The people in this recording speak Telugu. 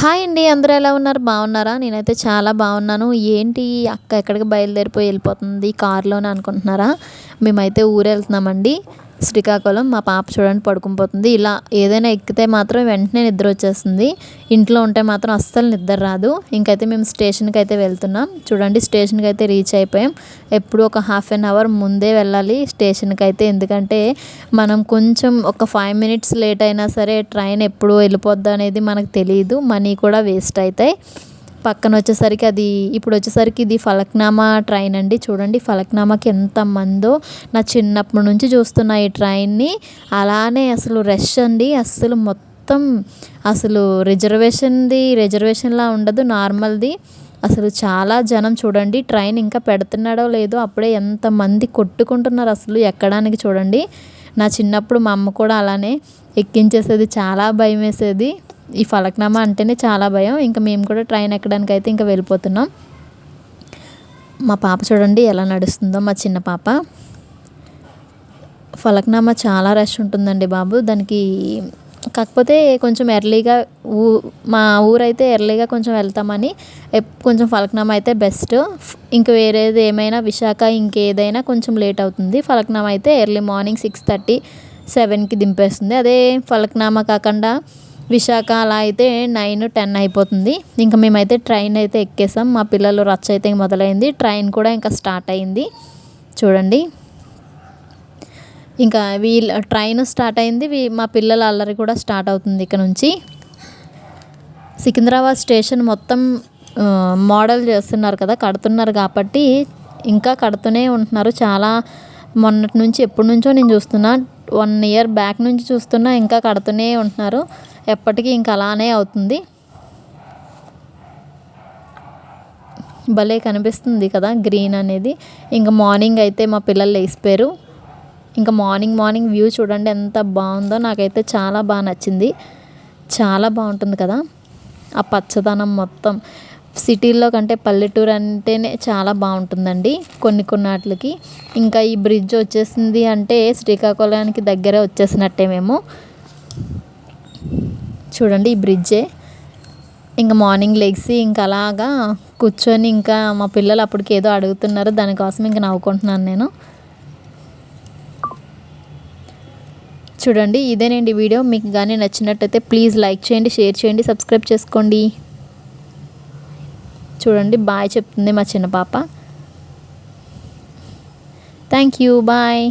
హాయ్ అండి అందరూ ఎలా ఉన్నారు? బాగున్నారా? నేనైతే చాలా బాగున్నాను. ఏంటి అక్క ఎక్కడికి బయలుదేరిపోయి వెళ్ళిపోతుంది? కారులోనే అనుకుంటున్నారా? మేమైతే ఊరు వెళ్తున్నామండి శ్రీకాకుళం మా పాప చూడండి పడుకునిపోతుంది ఇలా ఏదైనా ఎక్కితే మాత్రం వెంటనే నిద్ర వచ్చేస్తుంది. ఇంట్లో ఉంటే మాత్రం అస్సలు నిద్ర రాదు. ఇంకైతే మేము స్టేషన్కి అయితే వెళ్తున్నాం. చూడండి స్టేషన్కి అయితే రీచ్ అయిపోయాం. ఎప్పుడు ఒక హాఫ్ అన్ అవర్ ముందే వెళ్ళాలి స్టేషన్కి అయితే. ఎందుకంటే మనం కొంచెం ఒక ఫైవ్ మినిట్స్ లేట్ అయినా సరే ట్రైన్ ఎప్పుడు వెళ్ళిపోద్ది అనేది మనకు తెలియదు మనీ కూడా వేస్ట్ అవుతాయి. పక్కన వచ్చేసరికి అది ఇప్పుడు వచ్చేసరికి ఇది ఫలక్నామా ట్రైన్ అండి. చూడండి ఫలక్నామాకి ఎంత మందో నా చిన్నప్పటి నుంచి చూస్తున్న ఈ ట్రైన్ని. అలానే అసలు రష్ అండి. అసలు మొత్తం అసలు రిజర్వేషన్ది రిజర్వేషన్లా ఉండదు నార్మల్ది. అసలు చాలా జనం చూడండి ట్రైన్ ఇంకా పెడుతున్నాడో లేదో అప్పుడే ఎంతమంది కొట్టుకుంటున్నారు అసలు ఎక్కడానికి చూడండి. నా చిన్నప్పుడు మా అమ్మ కూడా అలానే ఎక్కించేసేది చాలా భయం వేసేది ఈ ఫలక్నామా అంటేనే చాలా భయం. ఇంకా మేము కూడా ట్రైన్ ఎక్కడానికి అయితే ఇంకా వెళ్ళిపోతున్నాం. మా పాప చూడండి ఎలా నడుస్తుందో మా చిన్న పాప. ఫలక్నామా చాలా రష్ ఉంటుందండి బాబు. దానికి కాకపోతే కొంచెం ఎర్లీగా ఊ మా ఊరైతే ఎర్లీగా కొంచెం వెళ్తామని కొంచెం ఫలక్నామా అయితే బెస్ట్. ఇంక వేరేది ఏమైనా విశాఖ ఇంకేదైనా కొంచెం లేట్ అవుతుంది. ఫలక్నామా అయితే ఎర్లీ మార్నింగ్ సిక్స్ థర్టీ సెవెన్కి దింపేస్తుంది. అదే ఫలక్నామా కాకుండా విశాఖ అలా అయితే నైన్ టెన్ అయిపోతుంది. ఇంకా మేమైతే ట్రైన్ అయితే ఎక్కేసాం. మా పిల్లలు రచ్చ అయితే మొదలైంది. ట్రైన్ కూడా ఇంకా స్టార్ట్ అయింది. చూడండి. ఇంకా వీళ్ళ ట్రైన్ స్టార్ట్ అయింది. మా పిల్లల అల్లరి కూడా స్టార్ట్ అవుతుంది ఇక్కడ నుంచి. సికింద్రాబాద్ స్టేషన్ మొత్తం మోడల్ చేస్తున్నారు కదా కడుతున్నారు కాబట్టి ఇంకా కడుతూనే ఉంటున్నారు. చాలా మొన్నటి నుంచి ఎప్పటి నుంచో నేను చూస్తున్నా. వన్ ఇయర్ బ్యాక్ నుంచి చూస్తున్నా ఇంకా కడుతూనే ఉంటున్నారు. ఎప్పటికీ ఇంకా అలానే అవుతుంది. భలే కనిపిస్తుంది కదా గ్రీన్ అనేది. ఇంకా మార్నింగ్ అయితే మా పిల్లలు లేచిపోయారు. ఇంకా మార్నింగ్ మార్నింగ్ వ్యూ చూడండి ఎంత బాగుందో నాకైతే చాలా బాగా నచ్చింది. చాలా బాగుంటుంది కదా. ఆ పచ్చదనం మొత్తం. సిటీల్లో కంటే పల్లెటూరు అంటేనే చాలా బాగుంటుందండి కొన్ని కొన్నాటికి ఇంకా ఈ బ్రిడ్జ్ వచ్చేసింది అంటే శ్రీకాకుళానికి దగ్గరే వచ్చేసినట్టే మేము చూడండి ఈ బ్రిడ్జే ఇంకా మార్నింగ్ లెగ్సి ఇంకా అలాగా కూర్చొని ఇంకా మా పిల్లలు అప్పటికి ఏదో అడుగుతున్నారు దానికోసం ఇంకా నవ్వుకుంటున్నాను నేను. చూడండి ఇదేనండి వీడియో. మీకు కానీ నచ్చినట్టయితే ప్లీజ్ లైక్ చేయండి షేర్ చేయండి సబ్స్క్రైబ్ చేసుకోండి. చూడండి బాయ్ చెప్తుంది మా చిన్న పాప. Thank you bye